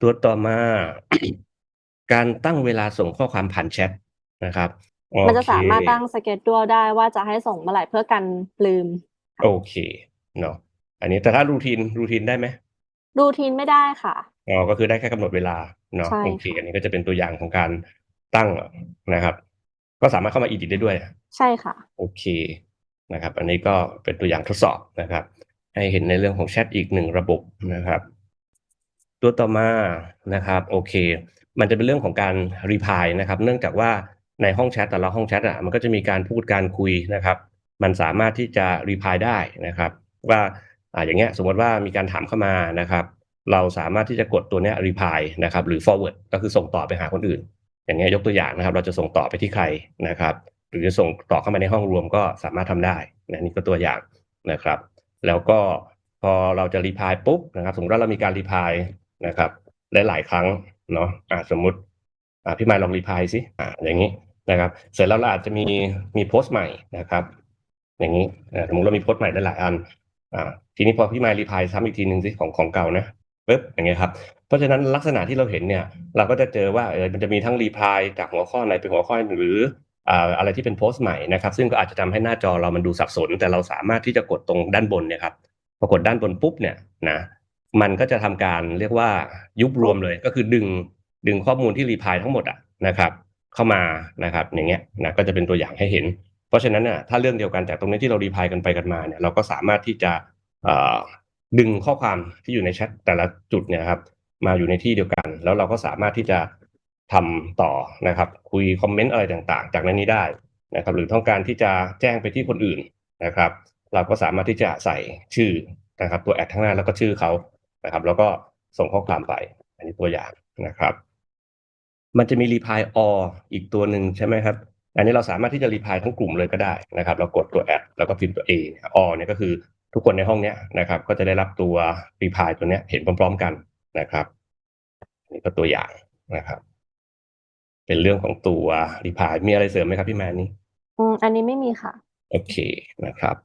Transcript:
ตัวต่อมา การตั้งเวลาส่งข้อความผ่านแชทนะครับมันจะโอเคสามารถตั้ง schedule ได้ว่าจะให้ส่งเมื่อไหร่เพื่อกันลืม โอเคเนาะอันนี้แต่ถ้ารูทีนรูทีนได้ไหมรูทีนไม่ได้ค่ะอ๋อก็คือได้แค่กำหนดเวลาเนาะใช่โอเคค่ะอันนี้ก็จะเป็นตัวอย่างของการตั้งนะครับ ก็สามารถเข้ามาอีดิได้ด้วย ใช่ค่ะ โอเคนะครับ อันนี้ก็เป็นตัวอย่างทดสอบนะครับ ให้เห็นในเรื่องของแชทอีกหนึ่งระบบนะครับ ตัวต่อมานะครับโอเค มันจะเป็นเรื่องของการรีพายนะครับ เนื่องจากว่าในห้องแชทแต่ละห้องแชทอะมันก็จะมีการพูดการคุยนะครับ มันสามารถที่จะรีพายได้นะครับ ว่าอ่าอย่างเงี้ยสมมติว่ามีการถามเข้ามานะครับ เราสามารถที่จะกดตัวเนี้ยรีพายนะครับ หรือ forward ก็คือส่งต่อไปหาคนอื่น อย่างเงี้ยยกตัวอย่างนะครับ เราจะส่งต่อไปที่ใครนะครับ หรือจะส่งต่อเข้ามาในห้องรวมก็สามารถทำได้นะนี่ก็ตัวอย่างนะครับ แล้วก็พอเราจะรีพายปุ๊บนะครับ สมมติว่าเรามีการรีพาย นะครับหลายครั้งเนาะอ่าสมมุติอ่าพี่มายลองรีพายสิอ่าอย่างนี้นะครับ เสร็จแล้วเราอาจจะมีมีโพสต์ใหม่นะครับ อย่างนี้สมมติเรามีโพสต์ใหม่ได้หลายอันอ่าทีนี้พอพี่มายรีพายซ้ำอีกทีหนึ่งสิของของเก่านะปึ๊บอย่างเงี้ยครับเพราะฉะนั้นลักษณะที่เราเห็นเนี่ย เราก็จะเจอว่าเออมันจะมีทั้งรีพายจากหัวข้อไหนเป็นหัวข้อหรืออ่าอะไรที่เป็นโพสต์ใหม่นะครับซึ่งก็อาจจะทำให้หน้าจอเรามันดูสับสน แต่เราสามารถที่จะกดตรงด้านบนเนี่ยครับพอกดด้านบนปุ๊บเนี่ยนะ มันก็จะทำการเรียกว่ายุบรวมเลยก็คือดึงดึงข้อมูลที่รีพายทั้งหมดอะนะครับ เข้ามานะครับอย่างเงี้ยนะก็จะเป็นตัวอย่างให้เห็น เพราะฉะนั้นน่ะถ้าเรื่องเดียวกันจากตรงนี้ที่เรารีพายกันไปกันมาเนี่ยเราก็สามารถที่จะดึงข้อความที่อยู่ในแชทแต่ละจุดเนี่ยครับมาอยู่ในที่เดียวกัน แล้วเราก็สามารถที่จะทำต่อนะครับ คุยคอมเมนต์อะไรต่างๆ จากนั้นนี้ได้นะครับ หรือต้องการที่จะแจ้งไปที่คนอื่นนะครับ เราก็สามารถที่จะใส่ชื่อนะครับ ตัวแอดข้างหน้าแล้วก็ชื่อเขา นะครับ แล้วก็ส่งข้อความไป อันนี้ตัวอย่างนะครับ มันจะมีรีพายออีกตัวหนึ่งใช่ไหมครับ อันนี้เราสามารถที่จะรีพายทั้งกลุ่มเลยก็ได้นะครับ เรากดตัวแอดแล้วก็พิมพ์ตัว A อเนี่ยก็คือทุกคนในห้องเนี้ยนะครับ ก็จะได้รับตัวรีพายตัวเนี้ยเห็นพร้อม ๆ กันนะครับอันนี้ก็ตัวอย่างนะครับ เป็นเรื่องของตัวรีพายมีอะไรเสริมไหมครับพี่แมนนี่อืมอันนี้ไม่มีค่ะ โอเคนะครับ